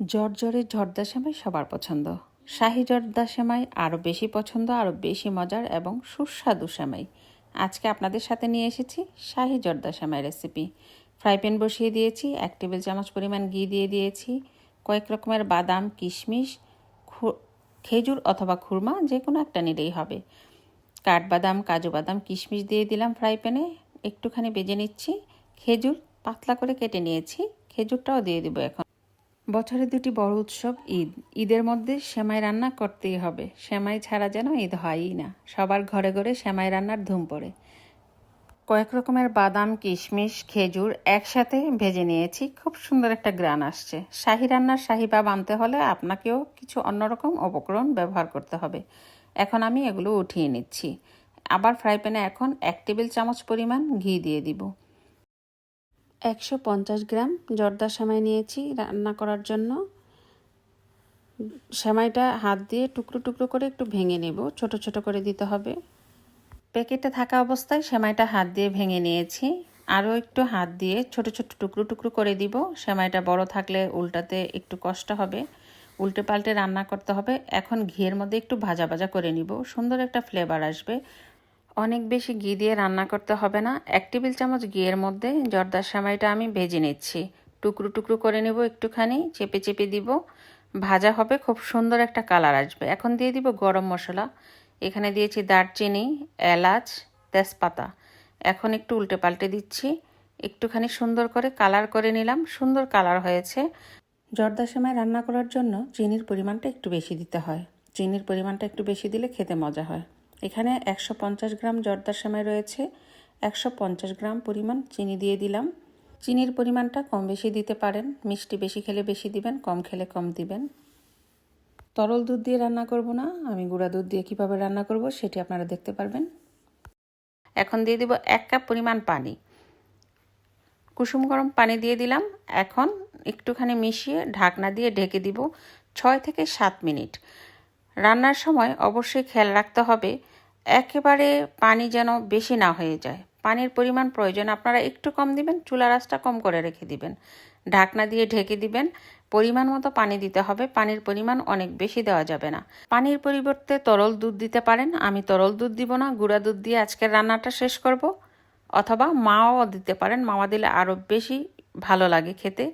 জর্জরে জর্দা সেমাই সবার পছন্দ। শাহি জর্দা সেমাই আরও বেশি পছন্দ, আরও বেশি মজার এবং সুস্বাদু সেমাই। আজকে আপনাদের সাথে নিয়ে এসেছি শাহি জর্দা সেমাই রেসিপি। ফ্রাই প্যান বসিয়ে দিয়েছি, এক টেবিল চামচ পরিমাণ ঘি দিয়ে দিয়েছি, কয়েক রকমের বাদাম, কিশমিশ খেজুর অথবা খুরমা, যে কোনো একটা নিলেই হবে। কাঠবাদাম, কাজু বাদাম, কিশমিশ দিয়ে দিলাম ফ্রাই প্যানে। একটুখানি বেজে নিচ্ছি, খেজুর পাতলা করে কেটে নিয়েছি, খেজুরটাও দিয়ে দিব এখন। বছরে দুটি বড় উৎসব ঈদ। ঈদের মধ্যে সেমাই রান্না করতেই হবে। সেমাই ছাড়া যেন ঈদ হয়ই না। সবার ঘরে ঘরে সেমাই রান্নার ধুম পড়ে। কয়েক রকমের বাদাম, কিশমিশ, খেজুর একসাথে ভেজে নিয়েছি। খুব সুন্দর একটা গ্রান আসছে। শাহি রান্নার শাহি ভাব আনতে হলে আপনাকেও কিছু অন্যরকম উপকরণ ব্যবহার করতে হবে। এখন আমি এগুলো উঠিয়ে নিচ্ছি। আবার ফ্রাই প্যানে এখন এক টেবিল চামচ পরিমাণ ঘি দিয়ে দিব। একশো পঞ্চাশ গ্রাম জর্দা সেমাই নিয়েছি রান্না করার জন্য। সেমাইটা হাত দিয়ে টুকরো টুকরো করে একটু ভেঙে নেব, ছোট ছোট করে দিতে হবে। প্যাকেটে থাকা অবস্থায় সেমাইটা হাত দিয়ে ভেঙে নিয়েছি। আরও একটু হাত দিয়ে ছোট ছোট টুকরো টুকরো করে দিব। সেমাইটা বড় থাকলে উল্টাতে একটু কষ্ট হবে। উল্টে পাল্টে রান্না করতে হবে। এখন ঘিয়ের মধ্যে একটু ভাজা ভাজা করে নিব। সুন্দর একটা ফ্লেভার আসবে। অনেক বেশি ঘি দিয়ে রান্না করতে হবে না। এক টেবিল চামচ ঘিয়ের মধ্যে জর্দার সেমাইটা আমি ভেজে নিচ্ছি। টুকরো টুকরো করে নেব একটুখানি, চেপে চেপে দিব। ভাজা হবে, খুব সুন্দর একটা কালার আসবে। এখন দিয়ে দিব গরম মশলা। এখানে দিয়েছি দারচিনি, এলাচ, তেজপাতা। এখন একটু উল্টে পাল্টে দিচ্ছি। একটুখানি সুন্দর করে কালার করে নিলাম। সুন্দর কালার হয়েছে। জর্দা সেমাই রান্না করার জন্য চিনির পরিমাণটা একটু বেশি দিতে হয়। চিনির পরিমাণটা একটু বেশি দিলে খেতে মজা হয়। এখানে একশো পঞ্চাশ গ্রাম জর্দা সেমাই রয়েছে, একশো পঞ্চাশ গ্রাম পরিমাণ চিনি দিয়ে দিলাম। চিনির পরিমাণটা কম বেশি দিতে পারেন, মিষ্টি বেশি খেলে বেশি দিবেন, কম খেলে কম দিবেন। তরল দুধ দিয়ে রান্না করব না, আমি গুঁড়া দুধ দিয়ে কীভাবে রান্না করব সেটি আপনারা দেখতে পারবেন। এখন দিয়ে দিব এক কাপ পরিমাণ পানি। কুসুম গরম পানি দিয়ে দিলাম। এখন একটুখানি মিশিয়ে ঢাকনা দিয়ে ঢেকে দিব ছয় থেকে সাত মিনিট। রান্নার সময় অবশ্যই খেয়াল রাখতে হবে, একেবারে পানি যেন বেশি না হয়ে যায়। পানির পরিমাণ প্রয়োজন, আপনারা একটু কম দিবেন চুলা রাসটা কম করে রেখে দিবেন। ঢাকনা দিয়ে ঢেকে দিবেন, পরিমাণ মতো পানি দিতে হবে, পানির পরিমাণ অনেক বেশি দেওয়া যাবে না। পানির পরিবর্তে তরল দুধ দিতে পারেন, আমি তরল দুধ দিব না, গুঁড়া দুধ দিয়ে আজকের রান্নাটা শেষ করব। অথবা মাও দিতে পারেন, মাওয়া দিলে আরও বেশি ভালো লাগে খেতে।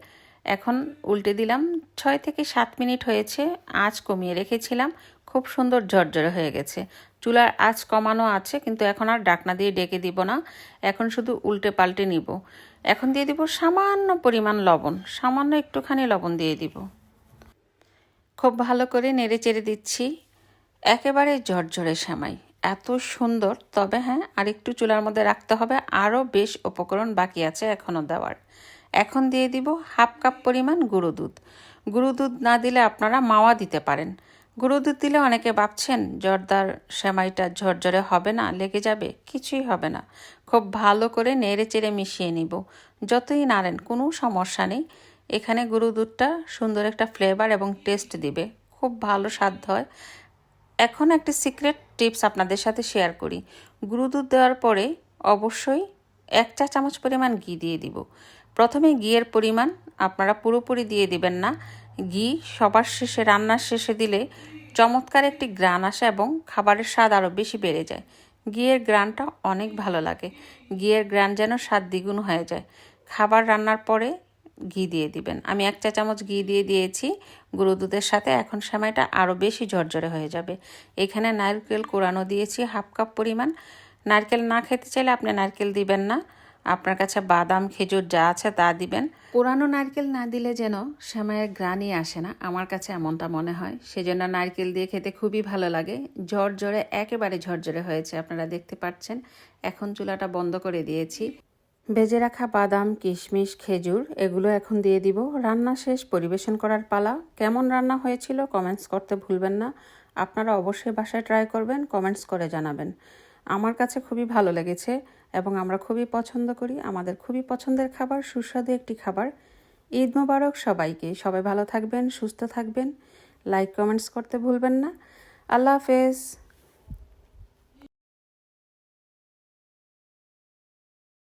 এখন উল্টে দিলাম। ছয় থেকে সাত মিনিট হয়েছে, আঁচ কমিয়ে রেখেছিলাম। খুব সুন্দর ঝরঝরে হয়ে গেছে। চুলার আঁচ কমানো আছে, কিন্তু এখন আর ডাকনা দিয়ে ডেকে দিব না। এখন শুধু উল্টে পাল্টে নিব। এখন দিয়ে দিব সামান্য পরিমাণ লবণ, সামান্য একটুখানি লবণ দিয়ে দিব। খুব ভালো করে নেড়ে চেড়ে দিচ্ছি। একেবারে ঝরঝরে সেমাই। এত সুন্দর। তবে হ্যাঁ আর একটু চুলার মধ্যে রাখতে হবে। আরও বেশ উপকরণ বাকি আছে এখনও দেওয়ার। এখন দিয়ে দিব হাফ কাপ পরিমাণ গুঁড়ো দুধ। গুঁড়ো দুধ না দিলে আপনারা মাওয়া দিতে পারেন। গুঁড়ো দুধ দিলে অনেকে ভাবছেন, জর্দার সেমাইটা ঝরঝরে হবে না, লেগে যাবে, কিছুই হবে না। খুব ভালো করে নেড়ে চেড়ে মিশিয়ে নিব। যতই নাড়েন, কোনো সমস্যা নেই। এখানে গুঁড়ো দুধটা সুন্দর একটা ফ্লেভার এবং টেস্ট দিবে। খুব ভালো স্বাদ হয়। এখন একটি সিক্রেট টিপস আপনাদের সাথে শেয়ার করি। গুঁড়ো দুধ দেওয়ার পরে অবশ্যই এক চা চামচ পরিমাণ ঘি দিয়ে দিব। প্রথমে ঘিয়ের পরিমাণ আপনারা পুরোপুরি দিয়ে দিবেন না। ঘি সবার শেষে, রান্নার শেষে দিলে চমৎকার একটি গ্রান আসে এবং খাবারের স্বাদ আরও বেশি বেড়ে যায়। ঘিয়ের গ্রানটা অনেক ভালো লাগে। ঘিয়ের গ্রান যেন স্বাদ দ্বিগুণ হয়ে যায়। খাবার রান্নার পরে ঘি দিয়ে দিবেন। আমি এক চা চামচ ঘি দিয়ে দিয়েছি। গুঁড়ো দুধের সাথে এখন সময়টা আরও বেশি ঝরঝরে হয়ে যাবে। এখানে নারকেল কোরানো দিয়েছি হাফ কাপ পরিমাণ। নারকেল না খেতে চাইলে আপনি নারকেল দিবেন না। আপনার কাছে বাদাম, খেজুর যা আছে তা দিবেন। পুরানো নারকেল না দিলে যেন সেমাইয়ের গ্রানই আসে না, আমার কাছে এমনটা মনে হয়। সেজন্য নারকেল দিয়ে খেতে খুবই ভালো লাগে। ঝরঝরে, একেবারে ঝরঝরে হয়েছে, আপনারা দেখতে পাচ্ছেন। এখন চুলাটা বন্ধ করে দিয়েছি। ভেজে রাখা বাদাম, কিশমিশ, খেজুর, এগুলো এখন দিয়ে দিব। রান্না শেষ, পরিবেশন করার পালা। কেমন রান্না হয়েছিল, কমেন্টস করতে ভুলবেন না। আপনারা অবশ্যই বাসায় ট্রাই করবেন, কমেন্টস করে জানাবেন। আমার কাছে খুবই ভালো লেগেছে এবং আমরা খুবই পছন্দ করি। আমাদের খুবই পছন্দের খাবার, সুস্বাদু একটি খাবার। ঈদ মোবারক সবাইকে। সবাই ভালো থাকবেন, সুস্থ থাকবেন। লাইক কমেন্টস করতে ভুলবেন না। আল্লাহ হাফেজ।